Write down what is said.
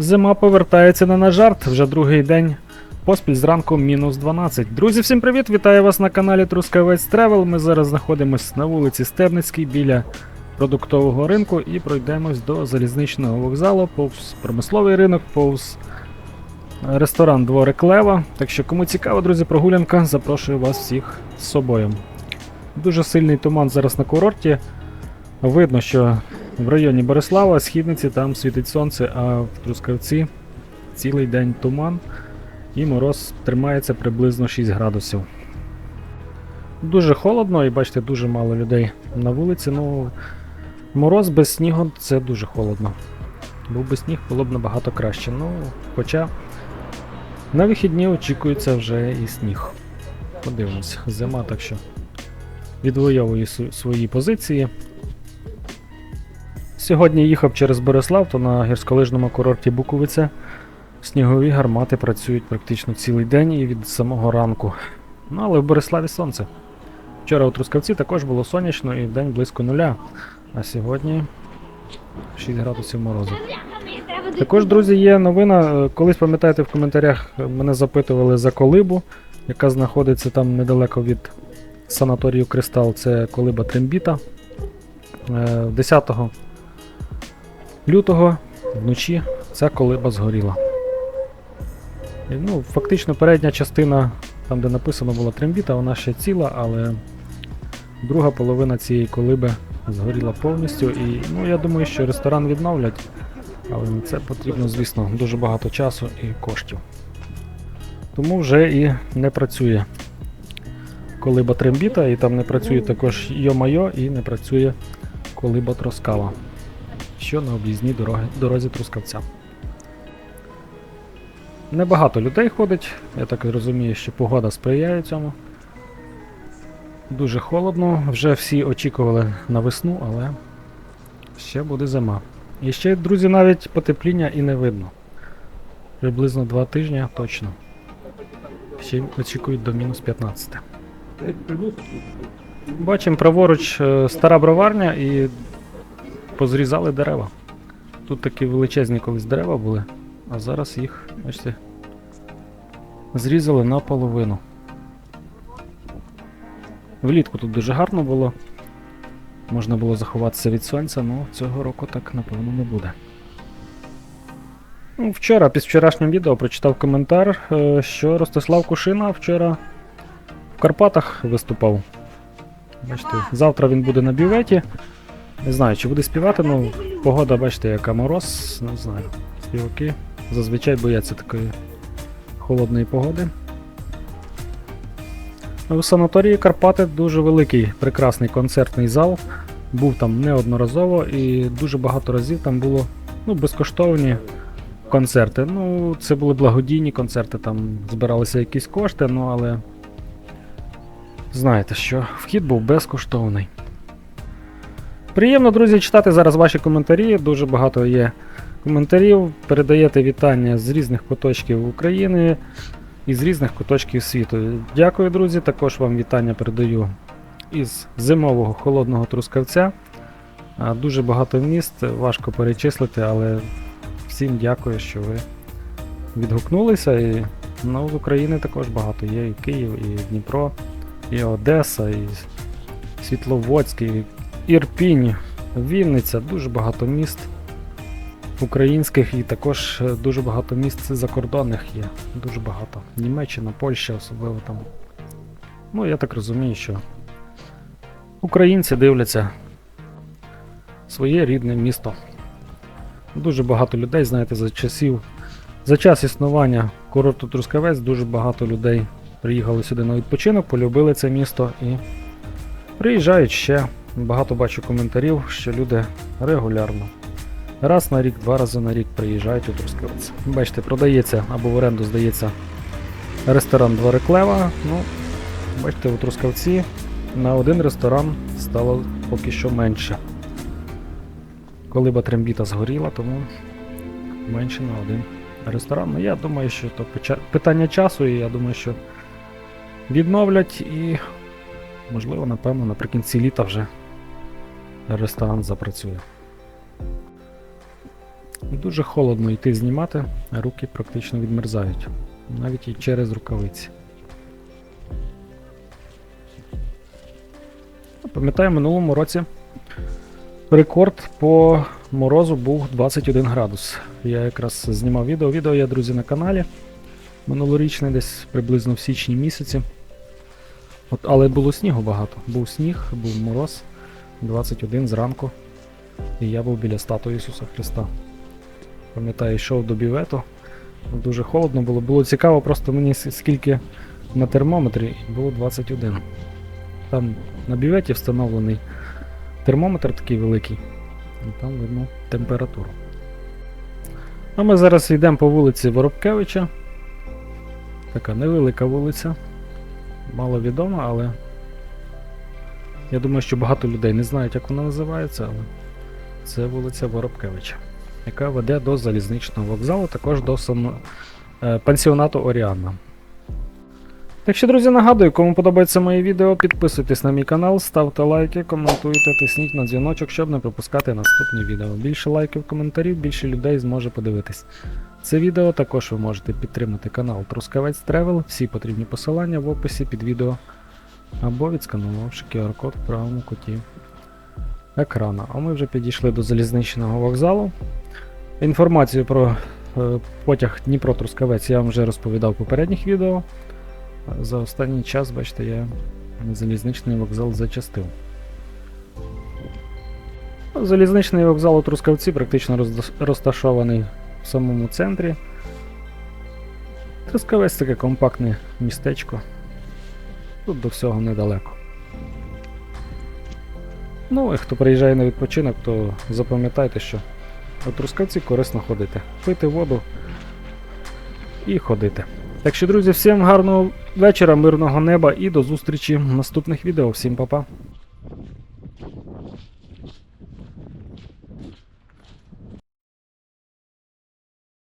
Зима повертається не на жарт, вже другий день. Поспіль зранку мінус 12. Друзі, всім привіт! Вітаю вас на каналі Трускавець Тревел. Ми зараз знаходимося на вулиці Стебницькій біля продуктового ринку і пройдемось до залізничного вокзалу, повз промисловий ринок, повз ресторан Дворик Лева. Так що, кому цікаво, друзі, прогулянка, запрошую вас всіх з собою. Дуже сильний туман зараз на курорті. Видно, що в районі Борислава, Східниці, там світить сонце, а в Трускавці цілий день туман і мороз тримається приблизно 6 градусів. Дуже холодно і бачите, дуже мало людей на вулиці. Ну, мороз без снігу це дуже холодно. Був би сніг, було б набагато краще. Ну, хоча на вихідні очікується вже і сніг. Подивимось, зима, так що відвоює свої позиції. Сьогодні їхав через Борислав, то на гірськолижному курорті Буковиця. Снігові гармати працюють практично цілий день і від самого ранку. Ну, але в Бориславі сонце. Вчора у Трускавці також було сонячно і день близько нуля. А сьогодні 6 градусів морозу. Також, друзі, є новина. Е, Колись пам'ятаєте, в коментарях е, мене запитували за колибу, яка знаходиться там недалеко від санаторію Кристал. Це колиба Трембіта. Е, 10 лютого вночі ця колиба згоріла. Ну, фактично передня частина, там де написано було Трембіта, вона ще ціла, але друга половина цієї колиби згоріла повністю. І ну, я думаю, що ресторан відновлять, але на це потрібно, звісно, дуже багато часу і коштів. Тому вже і не працює колиба Трембіта, і там не працює також Йо-Майо і не працює колиба Троскава, що на об'їзній дорозі Трускавця. Небагато людей ходить, я так розумію, що погода сприяє цьому. Дуже холодно, вже всі очікували на весну, але ще буде зима. І ще, друзі, навіть потепління і не видно. Приблизно 2 тижні точно. Ще очікують до мінус 15. Бачимо праворуч е, стара броварня і позрізали дерева. Тут такі величезні колись дерева були, а зараз їх, бачите, зрізали наполовину. Влітку тут дуже гарно було. Можна було заховатися від сонця, але цього року так напевно не буде. Ну, вчора, під вчорашнім відео, прочитав коментар, е, що Ростислав Кушина вчора в Карпатах виступав. Бачите, завтра він буде на бюветі. Не знаю, чи буде співати, ну погода, бачите, яка мороз, не знаю. Співаки зазвичай бояться такої холодної погоди. У санаторії Карпати дуже великий, прекрасний концертний зал. Був там неодноразово і дуже багато разів там було ну, безкоштовні концерти. Ну, це були благодійні концерти, там збиралися якісь кошти, ну але знаєте що, вхід був безкоштовний. Приємно, друзі, читати зараз ваші коментарі. Дуже багато є коментарів. Передаєте вітання з різних куточків України і з різних куточків світу. Дякую, друзі. Також вам вітання передаю із зимового холодного трускавця. Дуже багато міст, важко перечислити, але всім дякую, що ви відгукнулися. І ну, з України також багато є. І Київ, і Дніпро, і Одеса, і Світловодський, Ірпінь, Вінниця, дуже багато міст українських і також е, дуже багато місць закордонних є. Дуже багато. Німеччина, Польща особливо там. Ну, я так розумію, що українці дивляться своє рідне місто. Дуже багато людей, знаєте, за часів. За час існування курорту Трускавець дуже багато людей приїхали сюди на відпочинок, полюбили це місто і приїжджають ще. Багато бачу коментарів, що люди регулярно. Раз на рік, два рази на рік приїжджають у Трускавець. Бачите, продається або в оренду здається ресторан Дворик Лева. Ну, бачите, у Трускавці на один ресторан стало поки що менше. Колиба Трембіта згоріла, тому менше на один ресторан. Ну, я думаю, що то питання часу, і я думаю, що відновлять і, можливо, напевно, наприкінці літа вже ресторан запрацює. Дуже холодно йти знімати, руки практично відмерзають. Навіть і через рукавиці. Пам'ятаю, в минулому році рекорд по морозу був 21 градус. Я якраз знімав відео. Відео є, друзі, на каналі. Минулорічне, десь приблизно в січні місяці. От, але було снігу багато. Був сніг, був мороз 21 зранку. І я був біля статуї Ісуса Христа. Пам'ятаю, йшов до бівету. Дуже холодно було. Було цікаво, просто мені скільки на термометрі було 21. Там на біветі встановлений термометр такий великий. І там видно температуру. А ми зараз йдемо по вулиці Воробкевича. Така невелика вулиця. Мало відома, але я думаю, що багато людей не знають, як вона називається, але це вулиця Воробкевича, яка веде до залізничного вокзалу, також до сан... е, пансіонату Оріанна. Так що, друзі, нагадую, кому подобається моє відео, підписуйтесь на мій канал, ставте лайки, коментуйте, тисніть на дзвіночок, щоб не пропускати наступні відео. Більше лайків, коментарів, більше людей зможе подивитись. Це відео також ви можете підтримати канал Трускавець Тревел, всі потрібні посилання в описі під відео або відсканувавши QR-код в правому куті екрана. А ми вже підійшли до залізничного вокзалу. Інформацію про е, потяг Дніпро-Трускавець я вам вже розповідав в попередніх відео. За останній час, бачите, я залізничний вокзал зачастив. Залізничний вокзал у Трускавці практично розташований в самому центрі. Трускавець таке компактне містечко. Тут до всього недалеко. Ну, і хто приїжджає на відпочинок, то запам'ятайте, що у Трускавці корисно ходити. Пити воду і ходити. Так що, друзі, всім гарного вечора, мирного неба і до зустрічі в наступних відео. Всім па-па.